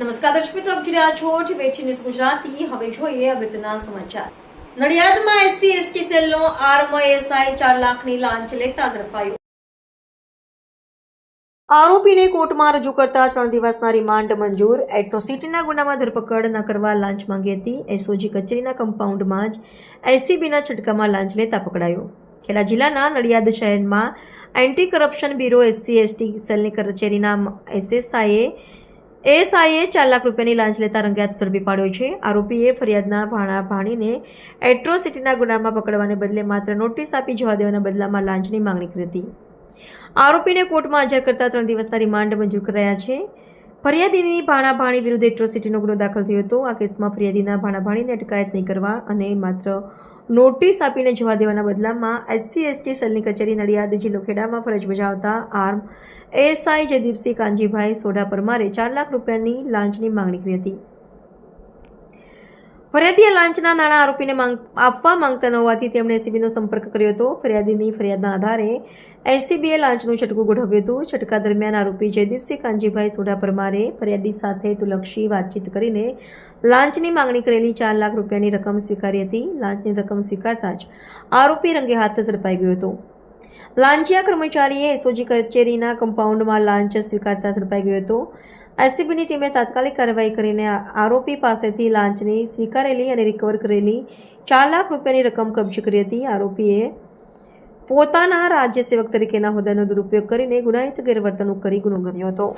નમસ્કાર દર્શક મિત્રો, આપ જોઈ રહ્યા છો ટીવી ગુજરાતી. હવે જોઈએ અગત્યના સમાચાર. નડિયાદમાં એસસી, એસટી સેલનો આર્મ એસઆઈ ચાર લાખની લાંચ લેતા ઝડપાયો. આરોપીને કોર્ટમાં રજૂ કરતા ત્રણ દિવસના રિમાન્ડ મંજૂર. એટ્રોસિટીના ગુનામાં ધરપકડ ન કરવા લાંચ માંગી હતી. એસઓજી કચેરીના કમ્પાઉન્ડમાં જ એસીબીના છટકામાં લાંચ લેતા પકડાયો. ખેડા જિલ્લાના નડિયાદ શહેરમાં anti corruption bureau SC, ST સેલની કચેરીના એસએસઆઈએ એએસઆઈએ ચાર લાખ રૂપિયાની લાંચ લેતા રંગેહાથ ઝડપી પાડ્યો છે. આરોપીએ ફરિયાદના ભાણા ભાણીને એટ્રોસિટીના ગુનામાં પકડવાને બદલે માત્ર નોટિસ આપી જવા દેવાના બદલામાં લાંચની માંગણી કરી હતી. આરોપીને કોર્ટમાં હાજર કરતા ત્રણ દિવસના રિમાન્ડ મંજૂર કરાયા છે. ફરિયાદીની ભાણાભાણી વિરુદ્ધ એટ્રોસિટીનો ગુનો દાખલ થયો હતો. આ કેસમાં ફરિયાદીના ભાણાભાણીને અટકાયત નહીં કરવા અને માત્ર નોટિસ આપીને જવા દેવાના બદલામાં એસસી, એસટી સેલની કચેરી નડિયાદ જિલ્લો ખેડામાં ફરજ બજાવતા આર્મ એએસઆઈ જયદીપસિંહ કાનજીભાઈ સોઢા પરમારે ચાર લાખ રૂપિયાની લાંચની માંગણી કરી હતી. ફરિયાદીએ લાંચના નાણાં આરોપીને માંગ, આપવા માંગતા ન હોવાથી તેમણે એસીબીનો સંપર્ક કર્યો હતો. ફરિયાદીની ફરિયાદના આધારે એસીબીએ લાંચનું છટકું ગોઠવ્યું હતું. છટકા દરમિયાન આરોપી જયદીપસિંહ કાંજીભાઈ સોઢા પરમારે ફરિયાદી સાથે તુલક્ષી વાતચીત કરીને લાંચની માંગણી કરેલી ચાર લાખ રૂપિયાની રકમ સ્વીકારી હતી. લાંચની રકમ સ્વીકારતા જ આરોપી રંગે હાથ ઝડપાઈ ગયો હતો. લાંચિયા કર્મચારીએ એસઓજી કચેરીના કમ્પાઉન્ડમાં લાંચ સ્વીકારતા ઝડપાઈ ગયો હતો. એસસીબીની ટીમે તાત્કાલિક કાર્યવાહી કરીને આરોપી પાસેથી લાંચની સ્વીકારેલી અને રિકવર કરેલી ચાર લાખ રૂપિયાની રકમ કબજે કરી હતી. આરોપીએ પોતાના રાજ્ય સેવક તરીકેના હોદ્દાનો દુરુપયોગ કરીને ગુનાહિત ગેરવર્તણૂક કરી ગુનો કર્યો હતો.